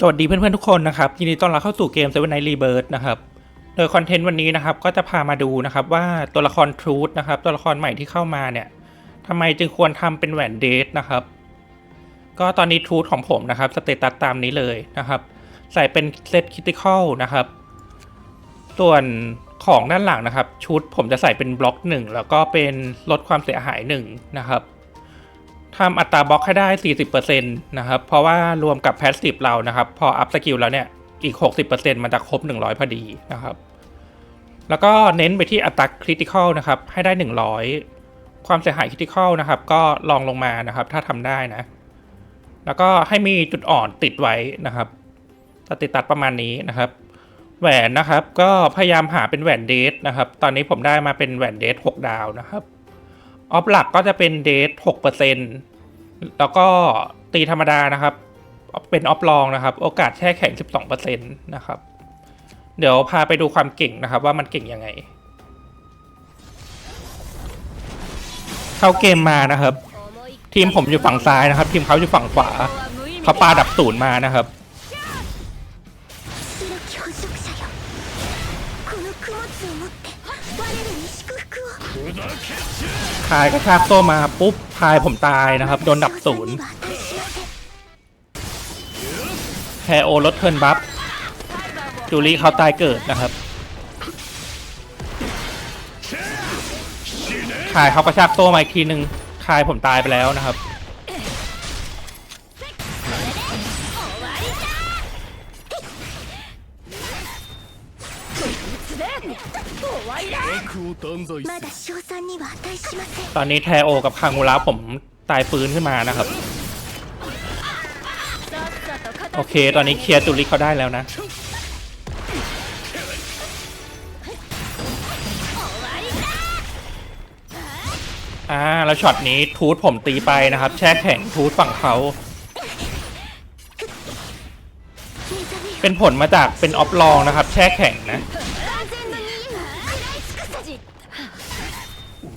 สวัสดีเพื่อนๆทุกคนนะครับยินดีต้อนรับเข้าสู่เกม Seven Night Rebirth นะครับโดยคอนเทนต์วันนี้นะครับก็จะพามาดูนะครับว่าตัวละครทรูธนะครับตัวละครใหม่ที่เข้ามาเนี่ยทำไมจึงควรทำเป็นแหวนเดทนะครับ ก็ตอนนี้ทรูธของผมนะครับสเตตัสตามนี้เลยนะครับ ใส่เป็นเซตคิติคอลนะครับ ส่วนของด้านหลังนะครับ ชุดผมจะใส่เป็นบล็อกหนึ่งแล้วก็เป็นลดความเสียหายหนึ่งนะครับ ทำอัตราบล็อกให้ได้ 40%นะครับ เพราะว่ารวมกับแพสซีฟเรานะครับ พออัพสกิลแล้วเนี่ยอีก 60%มันจะครบ 100 พอดีนะครับ แล้วก็เน้นไปที่อัตราคริติคอลนะครับ ให้ได้ 100 ความเสียหายคริติคอลนะครับ ก็ลองลงมานะครับ ถ้าทำได้นะ แล้วก็ให้มีจุดอ่อนติดไว้นะครับสติตัดประมาณนี้นะครับ แหวนนะครับ ก็พยายามหาเป็นแหวนเดทนะครับ ตอนนี้ผมได้มาเป็นแหวนเดท6ดาวนะครับ ออฟหลักก็จะเป็นเดทหกเปอร์เซ็นแล้วก็ตีธรรมดานะครับ เป็นออฟลองนะครับ โอกาสแช่แข็ง12เปอร์เซ็นต์นะครับ เดี๋ยวพาไปดูความเก่งนะครับ ว่ามันเก่งยังไง เข้าเกมมานะครับ ทีมผมอยู่ฝั่งซ้ายนะครับ ทีมเขาอยู่ฝั่งขวาเขาปาดับศูนย์มานะครับ พายกระชากโซ่มาปุ๊บพายผมตายนะครับ โดนดับศูนย์แคโอลดเทิร์นบัฟจูลี่เขาตายเกิดนะครับขายเขากระชากโซ่มาอีกทีหนึ่งคายผมตายไปแล้วนะครับ まだ賞賛には値しません ตอนนี้แทโอกับคางูระผมตายฟื้นขึ้นมานะครับ โอเค ตอนนี้เคลียร์จูรี่เขาได้แล้วนะ อ่า แล้วช็อตนี้ทูตผมตีไปนะครับ แช่แข็งทูตฝั่งเขา 目覚めよ เป็นผลมาจากเป็นออฟลองนะครับ แช่แข็งนะ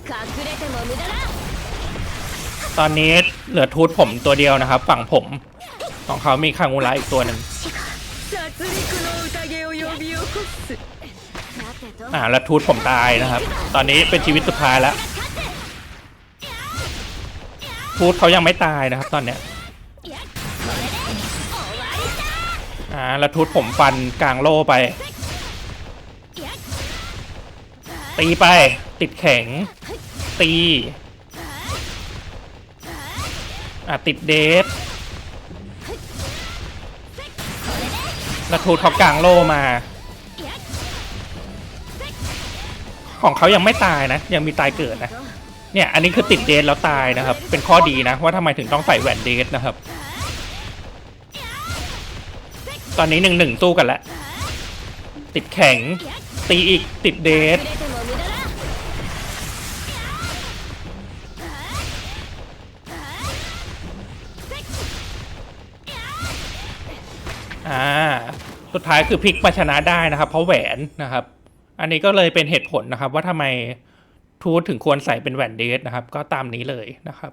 れても無駄だ ตอนนี้เหลือทูตผมตัวเดียวนะครับ ฝั่งผม ของเขามีคางูระอีกตัวหนึ่ง 死が殺戮の宴を呼び起こすさてと อ่า แล้วทูตผมตายนะครับ ตอนนี้เป็นชีวิตสุดท้ายแล้ว ทูตเขายังไม่ตายนะครับ ตอนเนี้ย อ่า แล้วทูตผมฟันกลางโล่ไป ตีไป ติดแข็ง ตีอ่าติดเดฟแล้วทูตเขากลางโลมา ของเขายังไม่ตายนะ ยังมีตายเกิดนะ เนี่ย อันนี้คือติดเดทแล้วตายนะครับ เป็นข้อดีนะ ว่าทำไมถึงต้องใส่แหวนเดทนะครับ ตอนนี้หนึ่งหนึ่งสู้กันแล้ว ติดแข็ง ตีอีกติดเดท อ่าสุดท้ายคือพลิกมาชนะได้นะครับ เพราะแหวนนะครับ อันนี้ก็เลยเป็นเหตุผลนะครับ ว่าทำไมทูตถึงควรใส่เป็นแหวนเดทนะครับ ก็ตามนี้เลยนะครับ